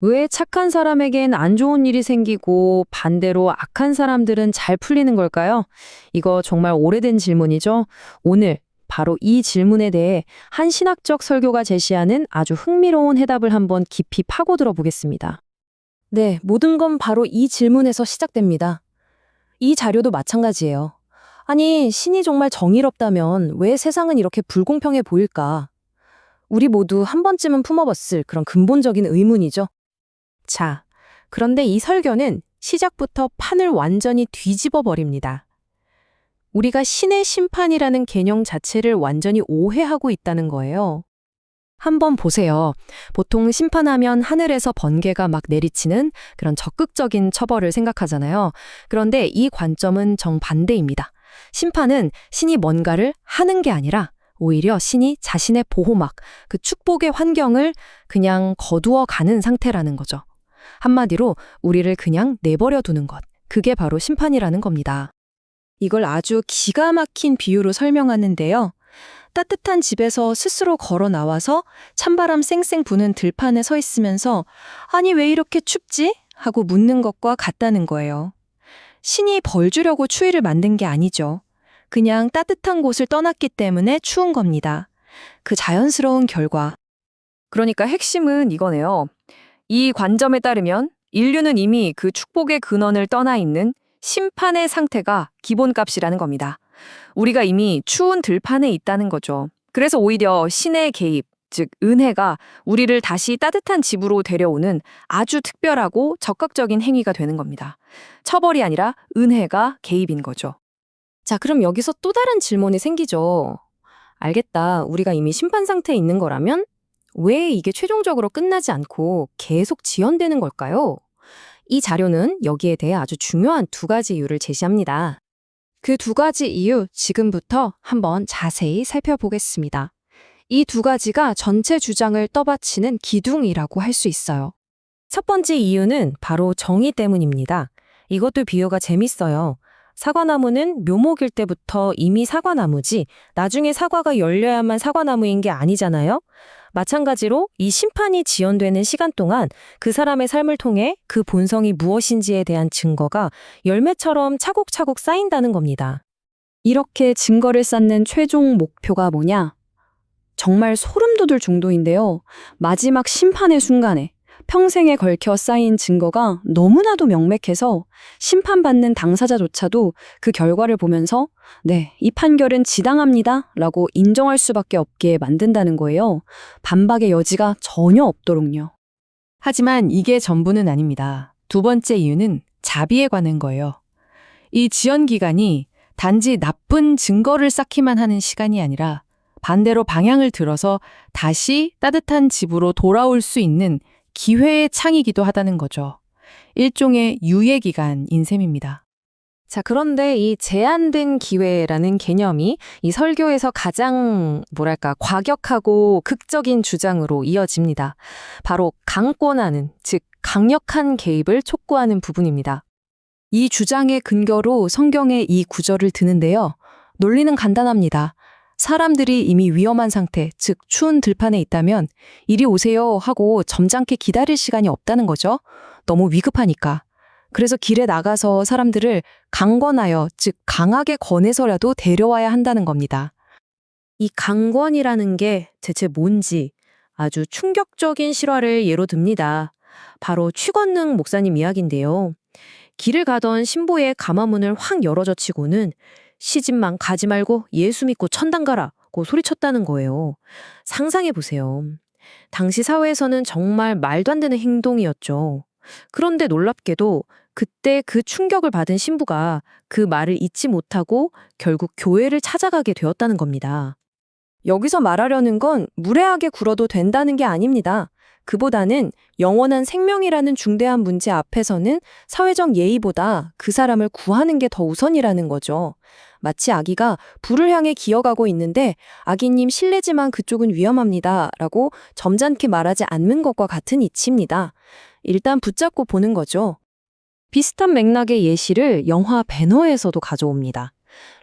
왜 착한 사람에겐 안 좋은 일이 생기고 반대로 악한 사람들은 잘 풀리는 걸까요? 이거 정말 오래된 질문이죠. 오늘 바로 이 질문에 대해 한 신학적 설교가 제시하는 아주 흥미로운 해답을 한번 깊이 파고들어 보겠습니다. 네, 모든 건 바로 이 질문에서 시작됩니다. 이 자료도 마찬가지예요. 아니, 신이 정말 정의롭다면 왜 세상은 이렇게 불공평해 보일까? 우리 모두 한 번쯤은 품어봤을 그런 근본적인 의문이죠. 자, 그런데 이 설교는 시작부터 판을 완전히 뒤집어 버립니다. 우리가 신의 심판이라는 개념 자체를 완전히 오해하고 있다는 거예요. 한번 보세요. 보통 심판하면 하늘에서 번개가 막 내리치는 그런 적극적인 처벌을 생각하잖아요. 그런데 이 관점은 정반대입니다. 심판은 신이 뭔가를 하는 게 아니라 오히려 신이 자신의 보호막, 그 축복의 환경을 그냥 거두어 가는 상태라는 거죠. 한마디로 우리를 그냥 내버려 두는 것. 그게 바로 심판이라는 겁니다. 이걸 아주 기가 막힌 비유로 설명하는데요. 따뜻한 집에서 스스로 걸어 나와서 찬바람 쌩쌩 부는 들판에 서 있으면서 아니 왜 이렇게 춥지? 하고 묻는 것과 같다는 거예요. 신이 벌 주려고 추위를 만든 게 아니죠. 그냥 따뜻한 곳을 떠났기 때문에 추운 겁니다. 그 자연스러운 결과. 그러니까 핵심은 이거네요. 이 관점에 따르면 인류는 이미 그 축복의 근원을 떠나 있는 심판의 상태가 기본값이라는 겁니다. 우리가 이미 추운 들판에 있다는 거죠. 그래서 오히려 신의 개입, 즉 은혜가 우리를 다시 따뜻한 집으로 데려오는 아주 특별하고 적극적인 행위가 되는 겁니다. 처벌이 아니라 은혜가 개입인 거죠. 자, 그럼 여기서 또 다른 질문이 생기죠. 알겠다. 우리가 이미 심판 상태에 있는 거라면 왜 이게 최종적으로 끝나지 않고 계속 지연되는 걸까요? 이 자료는 여기에 대해 아주 중요한 두 가지 이유를 제시합니다. 그 두 가지 이유 지금부터 한번 자세히 살펴보겠습니다. 이 두 가지가 전체 주장을 떠받치는 기둥이라고 할 수 있어요. 첫 번째 이유는 바로 정의 때문입니다. 이것도 비유가 재밌어요. 사과나무는 묘목일 때부터 이미 사과나무지 나중에 사과가 열려야만 사과나무인 게 아니잖아요. 마찬가지로 이 심판이 지연되는 시간 동안 그 사람의 삶을 통해 그 본성이 무엇인지에 대한 증거가 열매처럼 차곡차곡 쌓인다는 겁니다. 이렇게 증거를 쌓는 최종 목표가 뭐냐? 정말 소름 돋을 정도인데요. 마지막 심판의 순간에 평생에 걸켜 쌓인 증거가 너무나도 명백해서 심판받는 당사자조차도 그 결과를 보면서 네, 이 판결은 지당합니다. 라고 인정할 수밖에 없게 만든다는 거예요. 반박의 여지가 전혀 없도록요. 하지만 이게 전부는 아닙니다. 두 번째 이유는 자비에 관한 거예요. 이 지연 기간이 단지 나쁜 증거를 쌓기만 하는 시간이 아니라 반대로 방향을 들어서 다시 따뜻한 집으로 돌아올 수 있는 기회의 창이기도 하다는 거죠. 일종의 유예 기간인 셈입니다. 자, 그런데 이 제한된 기회라는 개념이 이 설교에서 가장 뭐랄까 과격하고 극적인 주장으로 이어집니다. 바로 강권하는, 즉 강력한 개입을 촉구하는 부분입니다. 이 주장의 근거로 성경의 이 구절을 드는데요. 논리는 간단합니다. 사람들이 이미 위험한 상태, 즉 추운 들판에 있다면 이리 오세요 하고 점잖게 기다릴 시간이 없다는 거죠. 너무 위급하니까. 그래서 길에 나가서 사람들을 강권하여, 즉 강하게 권해서라도 데려와야 한다는 겁니다. 이 강권이라는 게 대체 뭔지 아주 충격적인 실화를 예로 듭니다. 바로 취건능 목사님 이야기인데요. 길을 가던 신부의 가마문을 확 열어젖히고는 시집만 가지 말고 예수 믿고 천당 가라고 소리쳤다는 거예요. 상상해 보세요. 당시 사회에서는 정말 말도 안 되는 행동이었죠. 그런데 놀랍게도 그때 그 충격을 받은 신부가 그 말을 잊지 못하고 결국 교회를 찾아가게 되었다는 겁니다. 여기서 말하려는 건 무례하게 굴어도 된다는 게 아닙니다. 그보다는 영원한 생명이라는 중대한 문제 앞에서는 사회적 예의보다 그 사람을 구하는 게 더 우선이라는 거죠. 마치 아기가 불을 향해 기어가고 있는데 아기님 실례지만 그쪽은 위험합니다. 라고 점잖게 말하지 않는 것과 같은 이치입니다. 일단 붙잡고 보는 거죠. 비슷한 맥락의 예시를 영화 배너에서도 가져옵니다.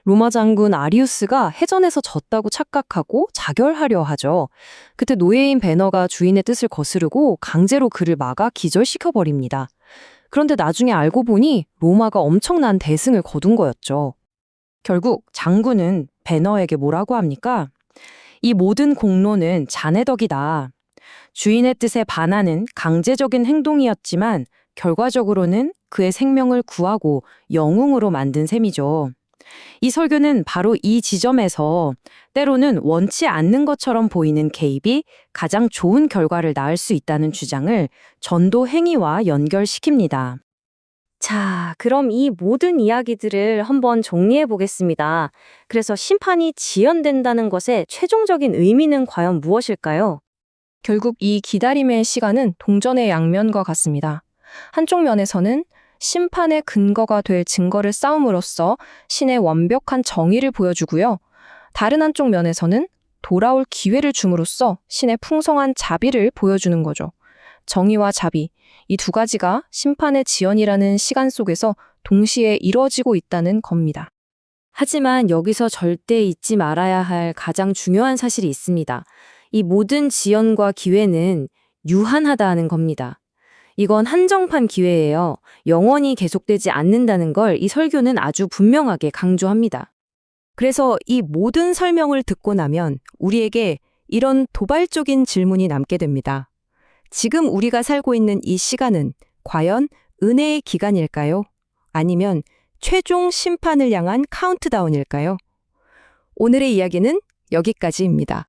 로마 장군 아리우스가 해전에서 졌다고 착각하고 자결하려 하죠. 그때 노예인 베너가 주인의 뜻을 거스르고 강제로 그를 막아 기절시켜 버립니다. 그런데 나중에 알고 보니 로마가 엄청난 대승을 거둔 거였죠. 결국 장군은 베너에게 뭐라고 합니까? 이 모든 공로는 자네 덕이다. 주인의 뜻에 반하는 강제적인 행동이었지만 결과적으로는 그의 생명을 구하고 영웅으로 만든 셈이죠. 이 설교는 바로 이 지점에서 때로는 원치 않는 것처럼 보이는 개입이 가장 좋은 결과를 낳을 수 있다는 주장을 전도 행위와 연결시킵니다. 자, 그럼 이 모든 이야기들을 한번 정리해 보겠습니다. 그래서 심판이 지연된다는 것의 최종적인 의미는 과연 무엇일까요? 결국 이 기다림의 시간은 동전의 양면과 같습니다. 한쪽 면에서는 심판의 근거가 될 증거를 쌓음으로써 신의 완벽한 정의를 보여주고요. 다른 한쪽 면에서는 돌아올 기회를 줌으로써 신의 풍성한 자비를 보여주는 거죠. 정의와 자비, 이 두 가지가 심판의 지연이라는 시간 속에서 동시에 이루어지고 있다는 겁니다. 하지만 여기서 절대 잊지 말아야 할 가장 중요한 사실이 있습니다. 이 모든 지연과 기회는 유한하다는 겁니다. 이건 한정판 기회예요. 영원히 계속되지 않는다는 걸 이 설교는 아주 분명하게 강조합니다. 그래서 이 모든 설명을 듣고 나면 우리에게 이런 도발적인 질문이 남게 됩니다. 지금 우리가 살고 있는 이 시간은 과연 은혜의 기간일까요? 아니면 최종 심판을 향한 카운트다운일까요? 오늘의 이야기는 여기까지입니다.